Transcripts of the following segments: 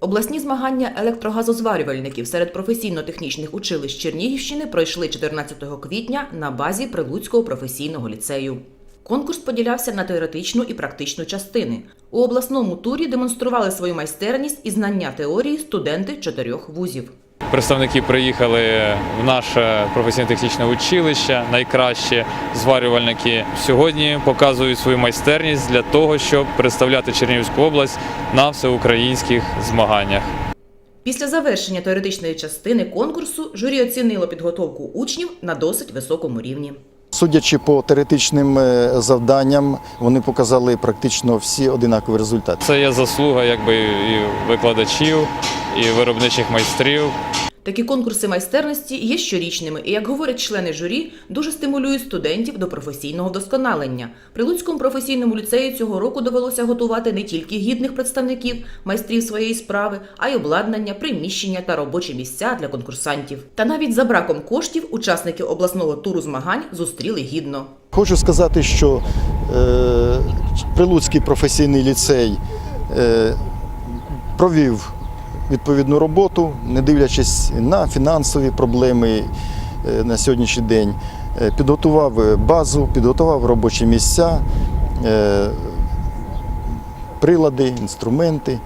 Обласні змагання електрогазозварювальників серед професійно-технічних училищ Чернігівщини пройшли 14 квітня на базі Прилуцького професійного ліцею. Конкурс поділявся на теоретичну і практичну частини. У обласному турі демонстрували свою майстерність і знання теорії студенти чотирьох вузів. Представники приїхали в наше професійно-технічне училище, найкращі зварювальники сьогодні показують свою майстерність для того, щоб представляти Чернігівську область на всеукраїнських змаганнях. Після завершення теоретичної частини конкурсу журі оцінило підготовку учнів на досить високому рівні. Судячи по теоретичним е, завданням, вони показали практично всі одинакові результати. Це є заслуга якби і викладачів, і виробничих майстрів. Такі конкурси майстерності є щорічними і, як говорять члени журі, дуже стимулюють студентів до професійного вдосконалення. При Луцькому професійному ліцеї цього року довелося готувати не тільки гідних представників, майстрів своєї справи, а й обладнання, приміщення та робочі місця для конкурсантів. Та навіть за браком коштів учасники обласного туру змагань зустріли гідно. Хочу сказати, що е, Прилуцький професійний ліцей е, провів відповідну роботу, не дивлячись на фінансові проблеми е, на сьогоднішній день. Е, Підготував е, базу, підготував робочі місця, прилади, інструменти.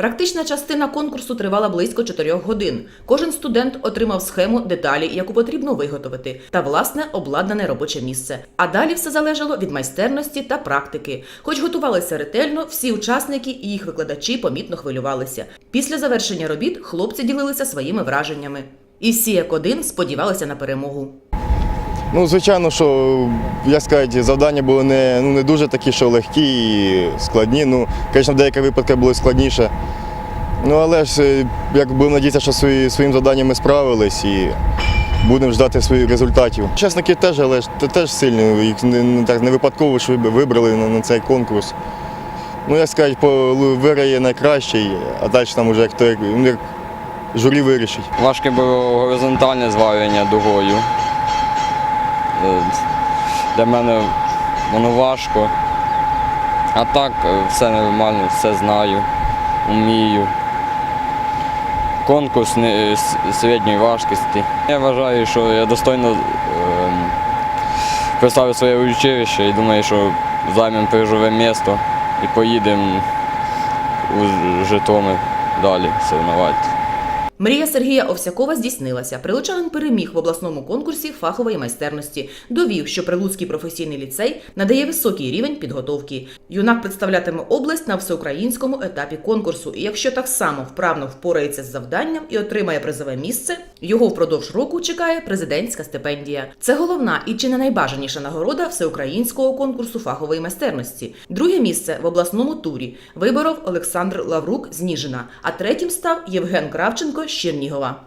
Практична частина конкурсу тривала близько 4 годин. Кожен студент отримав схему деталі, яку потрібно виготовити, та власне обладнане робоче місце. А далі все залежало від майстерності та практики. Хоч готувалися ретельно, всі учасники і їх викладачі помітно хвилювалися. Після завершення робіт хлопці ділилися своїми враженнями. І всі як один сподівалися на перемогу. Ну, звичайно, що як сказати, завдання були не, ну, не дуже такі, що легкі і складні. Ну, звісно, в деяких випадках було складніше. Ну, але ж е, як будемо надіятися, що свої, своїм завданням ми справились і будемо ждати своїх результатів. Учасники теж, але ж теж сильні, їх не, не, так, не випадково виб- вибрали на, на цей конкурс. Ну, як сказати, виграє найкращий, а далі там вже як, як, ну, як журі вирішить. Важке було горизонтальне зварювання дугою. Е, Для мене воно важко. А так е, все нормально, все знаю, вмію. Конкурс середньої важкості. Я вважаю, що я достойно представив своє училище і думаю, що займемо призове місто і поїдемо у Житомир далі соревнувати. Мрія Сергія Овсякова здійснилася. Прилучанин переміг в обласному конкурсі фахової майстерності. Довів, що Прилуцький професійний ліцей надає високий рівень підготовки. Юнак представлятиме область на всеукраїнському етапі конкурсу. І якщо так само вправно впорається з завданням і отримає призове місце, його впродовж року чекає президентська стипендія. Це головна і чи не найбажаніша нагорода всеукраїнського конкурсу фахової майстерності. Друге місце в обласному турі виборов Олександр Лаврук з Ніжина, а третім став Євген Кравченко Чернігова.